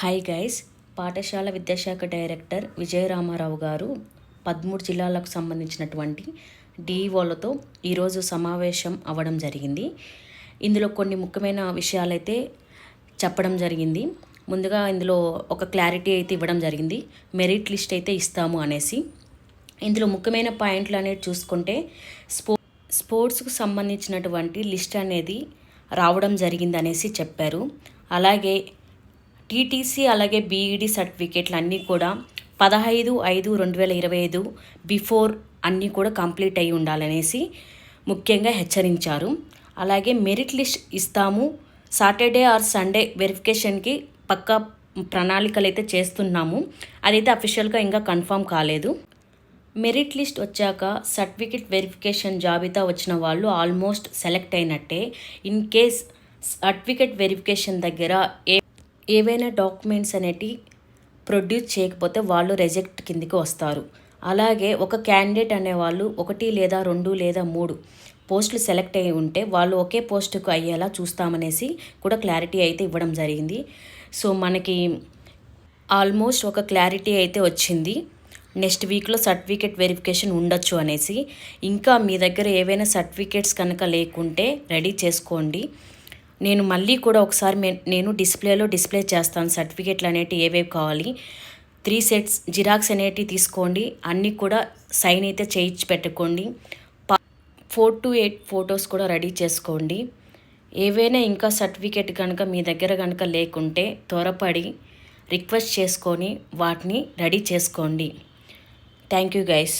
Hi guys పాఠశాల విద్యాశాఖ director Vijaya Rama Rao గారు పదమూడు జిల్లాలకు సంబంధించినటువంటి డిఈఓలతో ఈరోజు సమావేశం అవ్వడం జరిగింది. ఇందులో కొన్ని ముఖ్యమైన విషయాలైతే చెప్పడం జరిగింది. ముందుగా ఇందులో ఒక క్లారిటీ అయితే ఇవ్వడం జరిగింది. మెరిట్ లిస్ట్ అయితే ఇస్తాము అనేసి. ఇందులో ముఖ్యమైన పాయింట్లు అనేది చూసుకుంటే స్పో స్పోర్ట్స్కు సంబంధించినటువంటి లిస్ట్ అనేది రావడం జరిగింది అనేసి చెప్పారు. అలాగే టీటీసీ అలాగే బీఈడి సర్టిఫికేట్లు అన్నీ కూడా పదహైదు ఐదు రెండు వేల ఇరవై ఐదు బిఫోర్ అన్నీ కూడా కంప్లీట్ అయి ఉండాలనేసి ముఖ్యంగా హెచ్చరించారు. అలాగే మెరిట్ లిస్ట్ ఇస్తాము. సాటర్డే ఆర్ సండే వెరిఫికేషన్కి పక్కా ప్రణాళికలు అయితే చేస్తున్నాము. అదైతే అఫీషియల్గా ఇంకా కన్ఫర్మ్ కాలేదు. మెరిట్ లిస్ట్ వచ్చాక సర్టిఫికెట్ వెరిఫికేషన్ జాబితా వచ్చిన వాళ్ళు ఆల్మోస్ట్ సెలెక్ట్ అయినట్టే. ఇన్ కేస్ సర్టిఫికెట్ వెరిఫికేషన్ దగ్గర ఏ ఏవైనా డాక్యుమెంట్స్ అనేటివి ప్రొడ్యూస్ చేయకపోతే వాళ్ళు రిజెక్ట్ కిందికి వస్తారు. అలాగే ఒక క్యాండిడేట్ అనేవాళ్ళు ఒకటి లేదా రెండు లేదా మూడు పోస్టులు సెలెక్ట్ అయ్యి ఉంటే వాళ్ళు ఒకే పోస్టుకు అయ్యేలా చూస్తామనేసి కూడా క్లారిటీ అయితే ఇవ్వడం జరిగింది. సో మనకి ఆల్మోస్ట్ ఒక క్లారిటీ అయితే వచ్చింది. నెక్స్ట్ వీక్లో సర్టిఫికేట్ వెరిఫికేషన్ ఉండొచ్చు అనేసి. ఇంకా మీ దగ్గర ఏవైనా సర్టిఫికేట్స్ కనుక లేకుంటే రెడీ చేసుకోండి. నేను మళ్ళీ కూడా ఒకసారి నేను డిస్ప్లేలో డిస్ప్లే చేస్తాను. సర్టిఫికేట్లు అనేటివి ఏవేవి కావాలి? త్రీ సెట్స్ జిరాక్స్ అనేటివి తీసుకోండి. అన్నీ కూడా సైన్ అయితే చేయించి పెట్టుకోండి. ఫోర్ టు ఎయిట్ ఫొటోస్ కూడా రెడీ చేసుకోండి. ఏవైనా ఇంకా సర్టిఫికేట్ కనుక మీ దగ్గర కనుక లేకుంటే త్వరపడి రిక్వెస్ట్ చేసుకొని వాటిని రెడీ చేసుకోండి. Thank you guys.